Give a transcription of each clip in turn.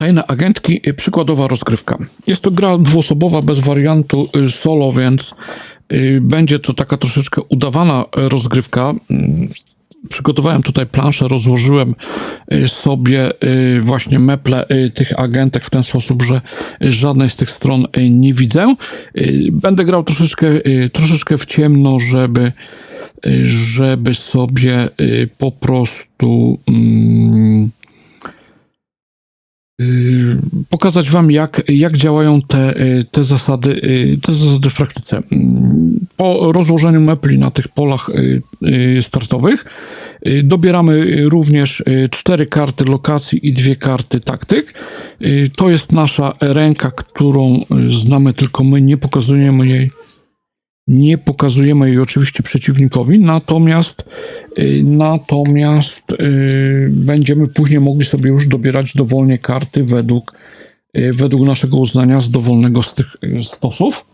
Tajne agentki, y, przykładowa rozgrywka. Jest to gra dwuosobowa bez wariantu y, solo, więc y, będzie to taka troszeczkę udawana rozgrywka. Mm, Przygotowałem tutaj planszę, rozłożyłem sobie właśnie meple tych agentek w ten sposób, że żadnej z tych stron nie widzę. Będę grał troszeczkę, troszeczkę w ciemno, żeby, żeby sobie po prostu. mm, pokazać wam, jak, jak działają te, y, te, zasady, y, te zasady w praktyce. Mm, Po rozłożeniu mepli na tych polach y, y, startowych y, dobieramy również y, cztery karty lokacji i dwie karty taktyk. Y, To jest nasza ręka, którą y, znamy tylko my, nie pokazujemy jej nie pokazujemy jej oczywiście przeciwnikowi, natomiast y, natomiast y, będziemy później mogli sobie już dobierać dowolnie karty według, y, według naszego uznania z dowolnego z tych stosów.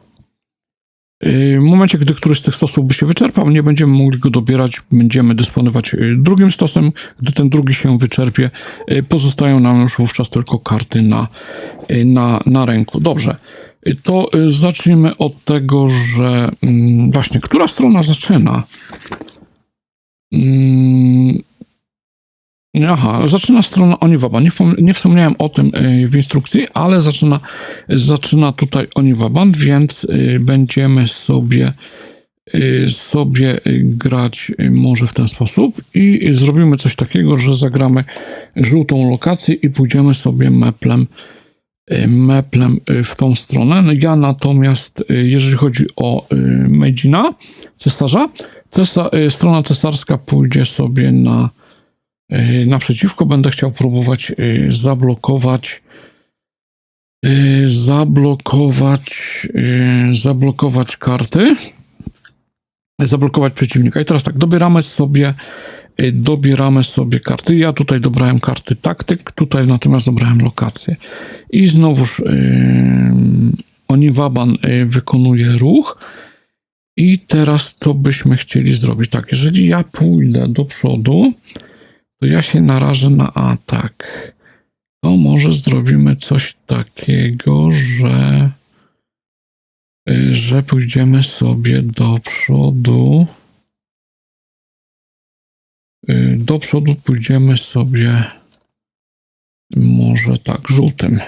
W momencie, gdy któryś z tych stosów by się wyczerpał, nie będziemy mogli go dobierać, będziemy dysponować drugim stosem. Gdy ten drugi się wyczerpie, pozostają nam już wówczas tylko karty na, na, na ręku. Dobrze. To y, zaczniemy od tego, że mm, właśnie, która strona zaczyna? Mm, Aha, zaczyna strona Oniwaba. Nie, nie wspomniałem o tym y, w instrukcji, ale zaczyna, zaczyna tutaj Oniwaban, więc y, będziemy sobie sobie grać może w ten sposób i zrobimy coś takiego, że zagramy żółtą lokację i pójdziemy sobie meplem meplem y, w tą stronę. No Ja natomiast, y, jeżeli chodzi o y, Medzina, cesarza, cesa, y, strona cesarska pójdzie sobie na y, naprzeciwko. Będę chciał próbować y, zablokować y, zablokować y, zablokować karty zablokować przeciwnika. I teraz tak, dobieramy sobie y, dobieramy sobie karty. Ja tutaj dobrałem karty taktyk, tutaj natomiast dobrałem lokację. I znowuż yy, Oniwaban y, wykonuje ruch. I teraz to byśmy chcieli zrobić tak. Jeżeli ja pójdę do przodu, to ja się narażę na atak. To może zrobimy coś takiego, że y, że pójdziemy sobie do przodu. Y, Do przodu pójdziemy sobie może tak, żółtym.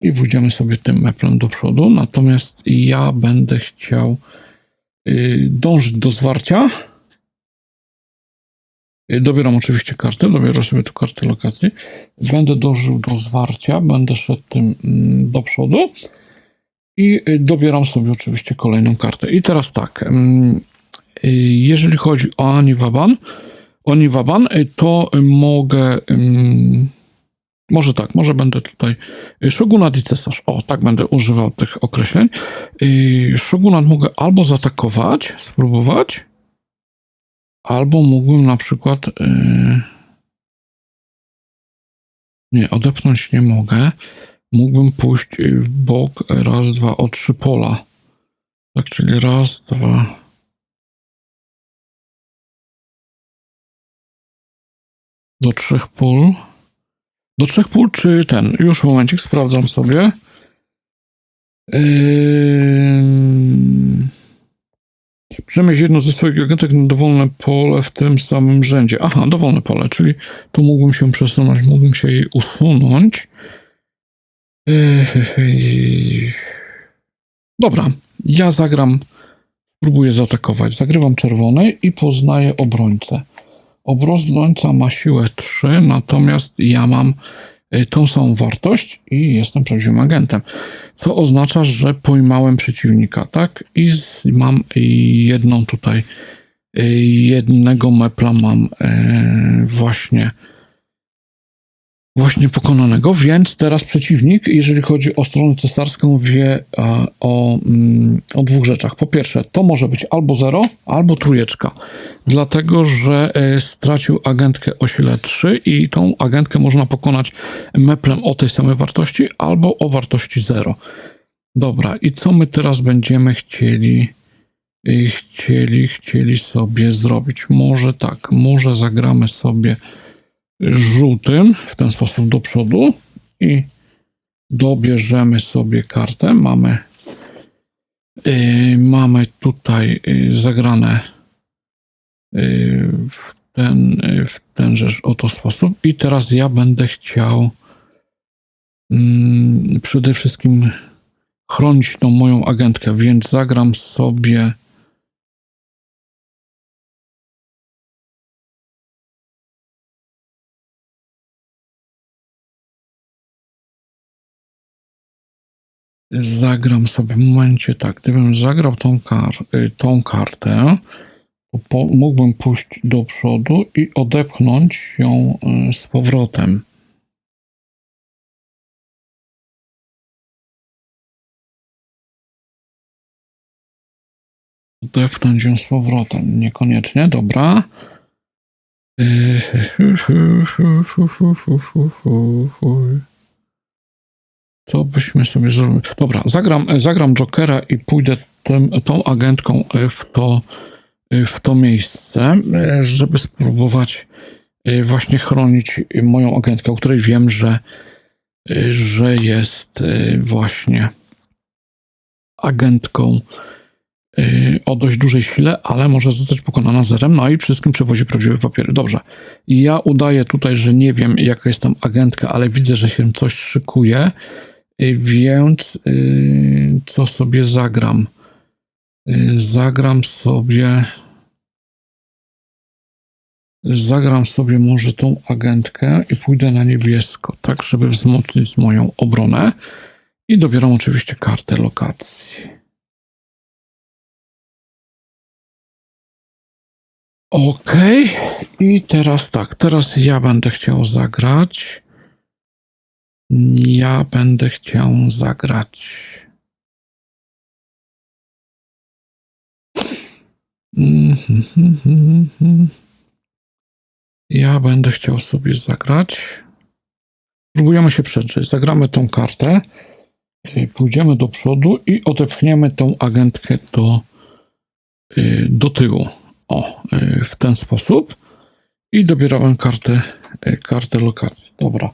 I pójdziemy sobie tym meplem do przodu. Natomiast ja będę chciał y, dążyć do zwarcia. Y, Dobieram oczywiście kartę, dobiorę sobie tu kartę lokacji. Będę dążył do zwarcia, będę szedł tym mm, do przodu. I dobieram sobie oczywiście kolejną kartę. I teraz tak, mm, jeżeli chodzi o Aniwaban, Oniwaban, y, to mogę, ym, może tak, może będę tutaj y, Shogunat i cesarz. O, tak będę używał tych określeń. Y, Shogunat mogę albo zaatakować, spróbować, albo mógłbym na przykład. Nie, odepchnąć nie mogę mógłbym pójść w bok raz, dwa, o trzy pola. Tak, czyli raz, dwa. Do trzech pól. Do trzech pól, czy ten? Już momencik, sprawdzam sobie. Ym... Przemieść jedno ze swoich agentek na dowolne pole w tym samym rzędzie. Aha, dowolne pole, czyli tu mógłbym się przesunąć, mógłbym się jej usunąć. Ej, Dobra, ja zagram, spróbuję zaatakować. Zagrywam czerwony i poznaję obrońcę. Obrońca ma siłę 3, natomiast ja mam y, tą samą wartość i jestem prawdziwym agentem. Co oznacza, że pojmałem przeciwnika, tak? I z, mam y, jedną tutaj, y, jednego mepla mam właśnie właśnie pokonanego, więc teraz przeciwnik, jeżeli chodzi o stronę cesarską, wie e, o, mm, o dwóch rzeczach. Po pierwsze, to może być albo zero, albo trójeczka, dlatego że e, stracił agentkę o sile 3 i tą agentkę można pokonać meplem o tej samej wartości, albo o wartości 0. Dobra, i co my teraz będziemy chcieli y, chcieli, chcieli sobie zrobić? Może tak, może zagramy sobie żółtym w ten sposób do przodu i dobierzemy sobie kartę. Mamy, yy, mamy tutaj yy, zagrane yy, w ten, yy, w tenże oto sposób. I teraz ja będę chciał mm, przede wszystkim chronić tą moją agentkę, więc zagram sobie. Zagram sobie w momencie tak, gdybym zagrał tą, kar y, tą kartę, po mógłbym pójść do przodu i odepchnąć ją y, z powrotem. Odepchnąć ją z powrotem. Niekoniecznie, dobra. Co byśmy sobie zrobili? Dobra, zagram, zagram Jokera i pójdę tym, tą agentką w to, w to miejsce, żeby spróbować właśnie chronić moją agentkę, o której wiem, że, że jest właśnie agentką o dość dużej sile, ale może zostać pokonana zerem, no i wszystkim przewozi prawdziwe papiery. Dobrze. Ja udaję tutaj, że nie wiem, jaka jest tam agentka, ale widzę, że się coś szykuje, więc yy, co sobie zagram? Yy, zagram sobie. Zagram sobie może tą agentkę i pójdę na niebiesko, tak, żeby wzmocnić moją obronę. I dobieram oczywiście kartę lokacji. Ok, i teraz tak, teraz ja będę chciał zagrać. Ja będę chciał zagrać. Ja będę chciał sobie zagrać. Spróbujemy się przeczyć. Zagramy tą kartę, pójdziemy do przodu i odepchniemy tą agentkę do, do tyłu. O, w ten sposób. I dobierałem kartę, kartę lokacji. Dobra.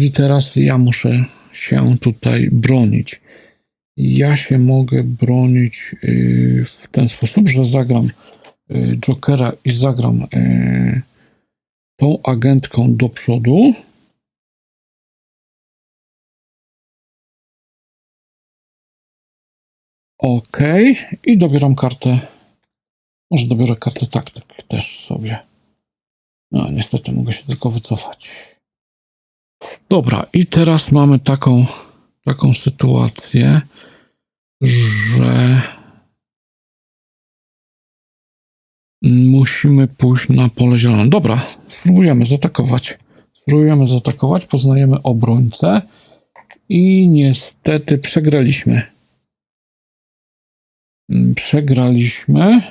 I teraz ja muszę się tutaj bronić. Ja się mogę bronić w ten sposób, że zagram Jokera i zagram tą agentką do przodu. OK. I dobieram kartę. Może dobiorę kartę taktyk też sobie. No, niestety mogę się tylko wycofać. Dobra, i teraz mamy taką, taką sytuację, że musimy pójść na pole zielone. Dobra, spróbujemy zaatakować. Spróbujemy zaatakować, poznajemy obrońcę i niestety przegraliśmy. Przegraliśmy.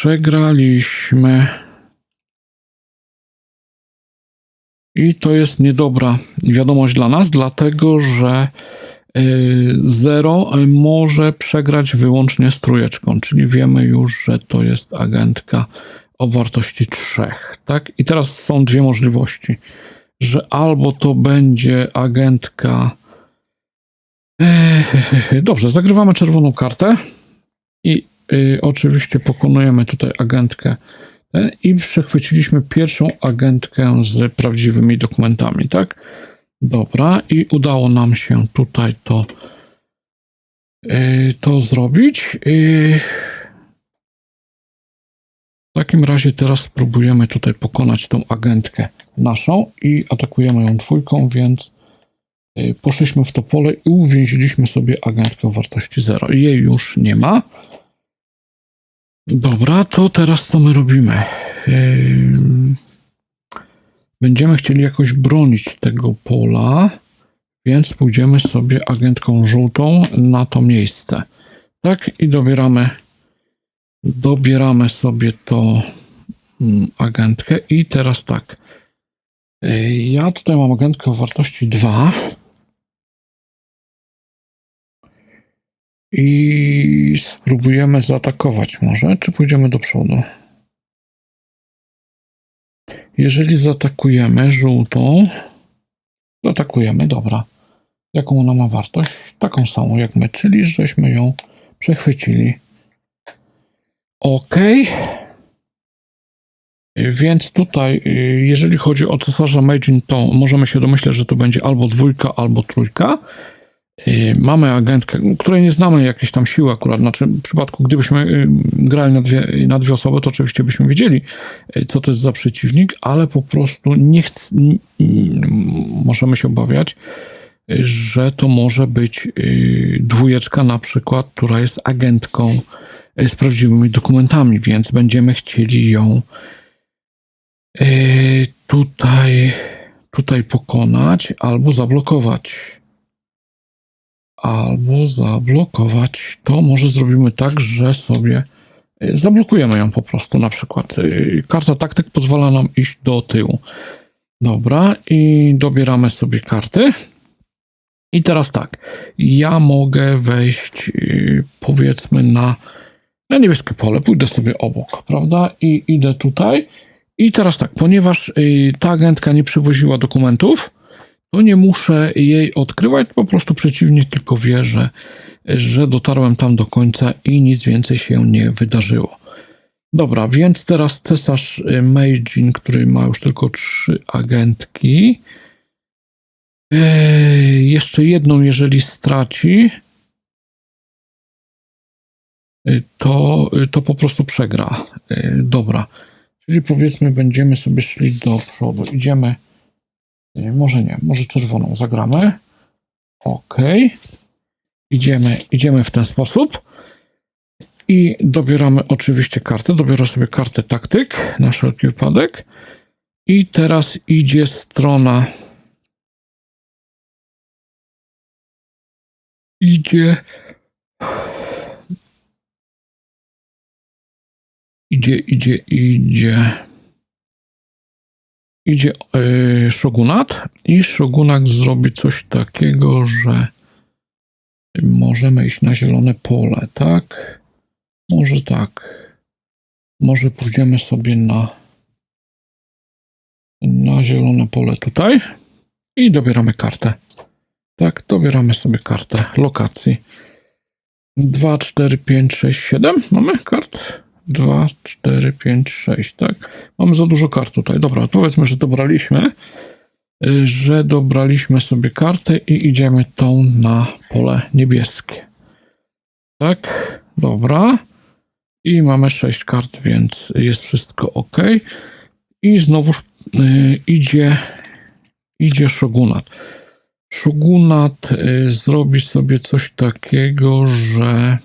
Przegraliśmy. I to jest niedobra wiadomość dla nas, dlatego że y, zero może przegrać wyłącznie z trójeczką, czyli wiemy już, że to jest agentka o wartości 3. Tak? I teraz są dwie możliwości, że albo to będzie agentka. Dobrze, zagrywamy czerwoną kartę Y, oczywiście pokonujemy tutaj agentkę i przechwyciliśmy pierwszą agentkę z prawdziwymi dokumentami, tak? Dobra, i udało nam się tutaj to, y, to zrobić. Y, w takim razie teraz spróbujemy tutaj pokonać tą agentkę naszą i atakujemy ją dwójką, więc poszliśmy w to pole i uwięziliśmy sobie agentkę o wartości 0. Jej już nie ma. Dobra, to teraz co my robimy? Będziemy chcieli jakoś bronić tego pola, więc pójdziemy sobie agentką żółtą na to miejsce. Tak, i dobieramy, dobieramy sobie to mm, agentkę i teraz tak. Ja tutaj mam agentkę o wartości 2. I spróbujemy zaatakować może, czy pójdziemy do przodu? Jeżeli zaatakujemy żółtą, zaatakujemy, dobra. Jaką ona ma wartość? Taką samą jak my, czyli żeśmy ją przechwycili. OK. Więc tutaj, jeżeli chodzi o cesarza Meijin, to możemy się domyśleć, że to będzie albo dwójka, albo trójka. Y, Mamy agentkę, której nie znamy jakiejś tam siły akurat. Znaczy, w przypadku, gdybyśmy y, grali na dwie, na dwie osoby, to oczywiście byśmy wiedzieli, y, co to jest za przeciwnik, ale po prostu nie chc- możemy się obawiać, że to może być dwójeczka na przykład, która jest agentką z prawdziwymi dokumentami, więc będziemy chcieli ją tutaj, tutaj pokonać albo zablokować albo zablokować. To może zrobimy tak, że sobie y, zablokujemy ją po prostu. Na przykład y, karta taktyk pozwala nam iść do tyłu. Dobra, i dobieramy sobie karty. I teraz tak, ja mogę wejść y, powiedzmy na, na niebieskie pole, pójdę sobie obok, prawda? I idę tutaj. I teraz tak, ponieważ ta agentka nie przywoziła dokumentów, to nie muszę jej odkrywać, po prostu przeciwnik tylko wie, że, że dotarłem tam do końca i nic więcej się nie wydarzyło. Dobra, więc teraz cesarz y, Meijin, który ma już tylko trzy agentki. Eee, jeszcze jedną, jeżeli straci, y, to, y, to po prostu przegra. Y, Dobra, czyli powiedzmy, będziemy sobie szli do przodu. Idziemy. Nie, Może nie, może czerwoną zagramy. Ok. Idziemy, idziemy w ten sposób. I dobieramy oczywiście kartę. Dobiorę sobie kartę taktyk na wszelki wypadek. I teraz idzie strona. Idzie. Idzie, idzie, idzie idzie y, Shogunat i Shogunat zrobi coś takiego, że możemy iść na zielone pole, tak? Może tak. Może pójdziemy sobie na na zielone pole tutaj i dobieramy kartę. Tak, dobieramy sobie kartę lokacji. 2, 4, 5, 6, 7 mamy kart. 2, 4, 5, 6, tak? Mamy za dużo kart tutaj. Dobra, powiedzmy, że dobraliśmy, y, że dobraliśmy sobie kartę i idziemy tą na pole niebieskie. Tak, dobra. I mamy 6 kart, więc jest wszystko ok. I znowuż y, idzie, idzie Shogunat. Shogunat y, zrobi sobie coś takiego, że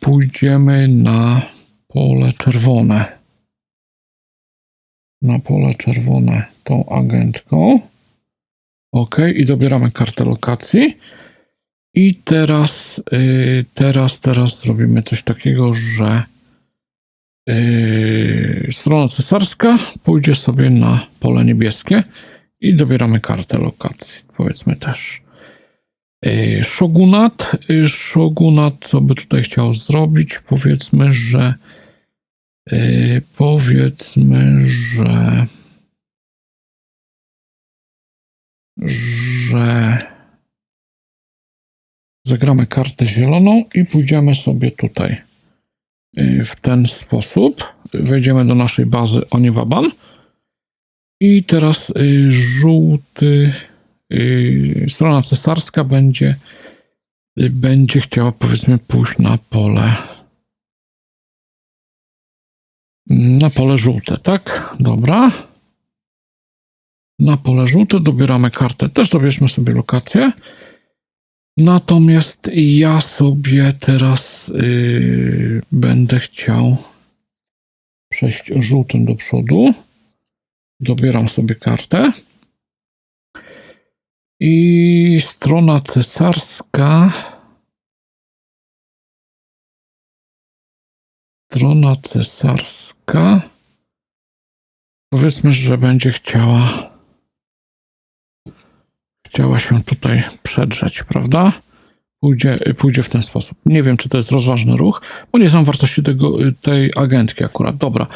pójdziemy na pole czerwone. Na pole czerwone tą agentką. Ok, i dobieramy kartę lokacji. I teraz, y, teraz, teraz zrobimy coś takiego, że y, strona cesarska pójdzie sobie na pole niebieskie i dobieramy kartę lokacji, powiedzmy też. Y, Shogunat, y, Shogunat, co by tutaj chciał zrobić? Powiedzmy, że y, powiedzmy, że że zagramy kartę zieloną i pójdziemy sobie tutaj w ten sposób. Wejdziemy do naszej bazy Oniwaban i teraz żółty strona cesarska będzie y, będzie chciała powiedzmy pójść na pole na pole żółte, tak? Dobra. Na pole żółte dobieramy kartę. Też dobierzmy sobie lokację. Natomiast ja sobie teraz yy, będę chciał przejść żółtym do przodu. Dobieram sobie kartę. I strona cesarska. Strona cesarska. Powiedzmy, że będzie chciała chciała się tutaj przedrzeć, prawda? pójdzie, pójdzie w ten sposób. Nie wiem, czy to jest rozważny ruch, bo nie znam wartości tego, tej agentki akurat. Dobra.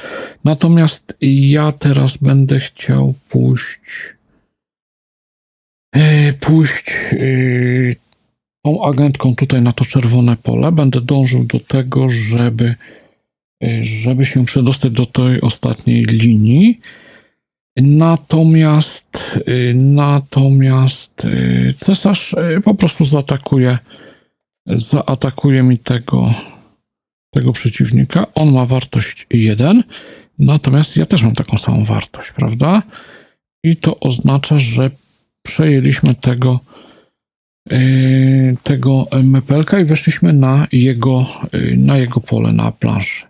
Natomiast ja teraz będę chciał pójść pójść e, tą agentką tutaj na to czerwone pole. Będę dążył do tego, żeby e, żeby się przedostać do tej ostatniej linii. Natomiast natomiast cesarz po prostu zaatakuje zaatakuje mi tego tego przeciwnika. On ma wartość 1, natomiast ja też mam taką samą wartość, prawda? I to oznacza, że przejęliśmy tego y, tego mepelka i weszliśmy na jego, y, na jego pole, na planszę.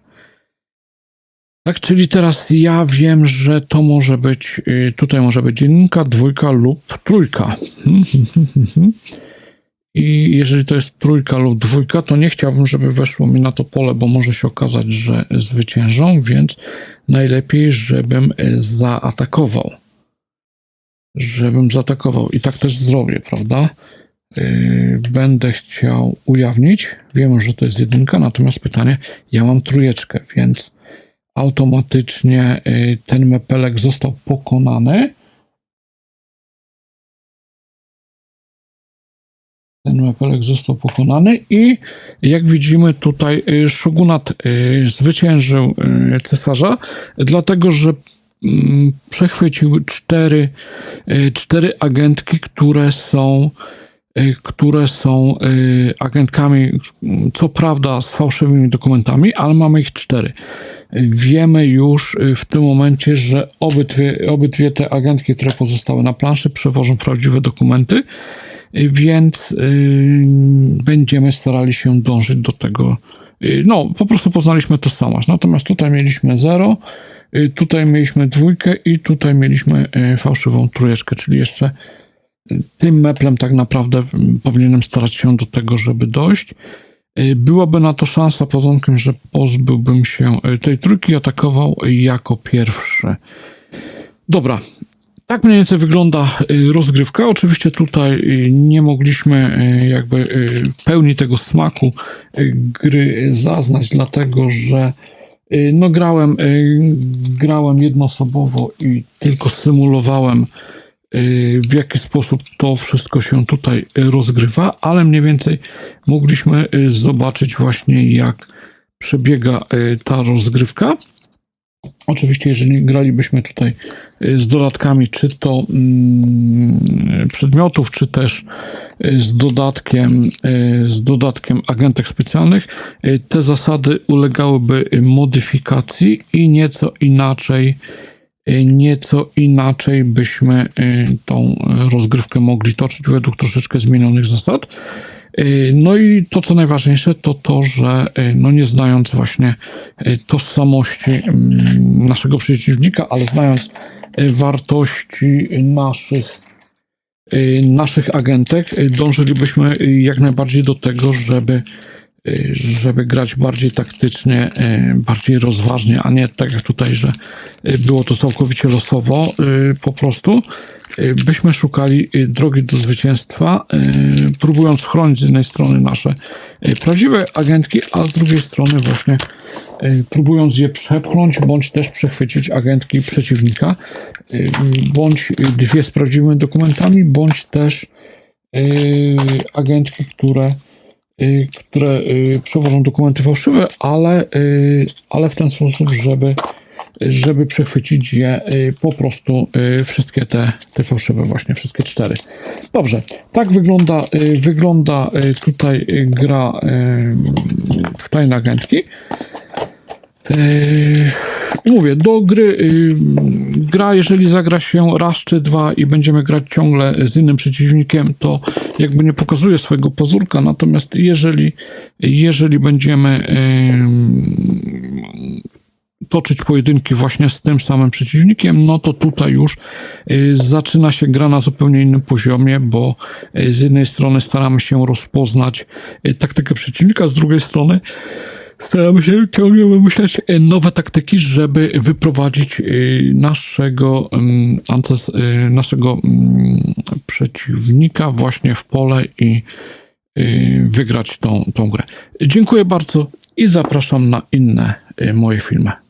Tak, czyli teraz ja wiem, że to może być, y, tutaj może być jedynka, dwójka lub trójka. I jeżeli to jest trójka lub dwójka, to nie chciałbym, żeby weszło mi na to pole, bo może się okazać, że zwyciężą, więc najlepiej, żebym zaatakował. Żebym zaatakował. I tak też zrobię, prawda? Yy, Będę chciał ujawnić. Wiem, że to jest jedynka, natomiast pytanie, ja mam trójeczkę, więc automatycznie y, ten mepelek został pokonany. Ten mepelek został pokonany i jak widzimy tutaj y, Shogunat y, zwyciężył y, cesarza, dlatego że przechwycił cztery, y, cztery agentki, które są y, które są y, agentkami, co prawda z fałszywymi dokumentami, ale mamy ich cztery wiemy już w tym momencie, że obydwie, obydwie te agentki, które pozostały na planszy, przewożą prawdziwe dokumenty, więc będziemy starali się dążyć do tego. No, po prostu poznaliśmy to samo. Natomiast tutaj mieliśmy 0, tutaj mieliśmy dwójkę i tutaj mieliśmy y, fałszywą trójeczkę, czyli jeszcze y, tym meplem tak naprawdę powinienem starać się do tego, żeby dojść. Y, Byłaby na to szansa pod warunkiem, że pozbyłbym się y, tej trójki atakował jako pierwszy. Dobra. Tak mniej więcej wygląda y, rozgrywka. Oczywiście tutaj y, nie mogliśmy y, jakby y, pełni tego smaku y, gry zaznać, dlatego że y, no grałem, y, grałem jednoosobowo i tylko symulowałem y, w jaki sposób to wszystko się tutaj y, rozgrywa, ale mniej więcej mogliśmy y, zobaczyć właśnie jak przebiega y, ta rozgrywka. Oczywiście, jeżeli gralibyśmy tutaj y, z dodatkami, czy to mm, przedmiotów, czy też y, z dodatkiem, y, z dodatkiem agentek specjalnych, te zasady ulegałyby modyfikacji i nieco inaczej nieco inaczej byśmy tą rozgrywkę mogli toczyć według troszeczkę zmienionych zasad. Y, No i to, co najważniejsze, to to, że y, no nie znając właśnie y, tożsamości mm, naszego przeciwnika, ale znając wartości naszych, naszych agentek, dążylibyśmy jak najbardziej do tego, żeby żeby grać bardziej taktycznie, bardziej rozważnie, a nie tak jak tutaj, że było to całkowicie losowo po prostu. Y, Byśmy szukali y, drogi do zwycięstwa, y, próbując chronić z jednej strony nasze prawdziwe agentki, a z drugiej strony właśnie próbując je przepchnąć, bądź też przechwycić agentki przeciwnika, bądź dwie z prawdziwymi dokumentami, bądź też agentki, które które przewożą dokumenty fałszywe, ale, ale w ten sposób, żeby, żeby przechwycić je y, po prostu y, wszystkie te, te fałszywe, właśnie wszystkie cztery. Dobrze, tak wygląda, y, wygląda tutaj gra w tajne agentki. Mówię, do gry gra, jeżeli zagra się raz czy dwa i będziemy grać ciągle z innym przeciwnikiem, to jakby nie pokazuje swojego pozórka, natomiast jeżeli, jeżeli będziemy toczyć pojedynki właśnie z tym samym przeciwnikiem, no to tutaj już yy, zaczyna się gra na zupełnie innym poziomie, bo yy, z jednej strony staramy się rozpoznać yy, taktykę przeciwnika, z drugiej strony staramy się ciągle wymyślać nowe taktyki, żeby wyprowadzić naszego, naszego przeciwnika właśnie w pole i, y, wygrać tą, tą grę. Dziękuję bardzo i zapraszam na inne y, moje filmy.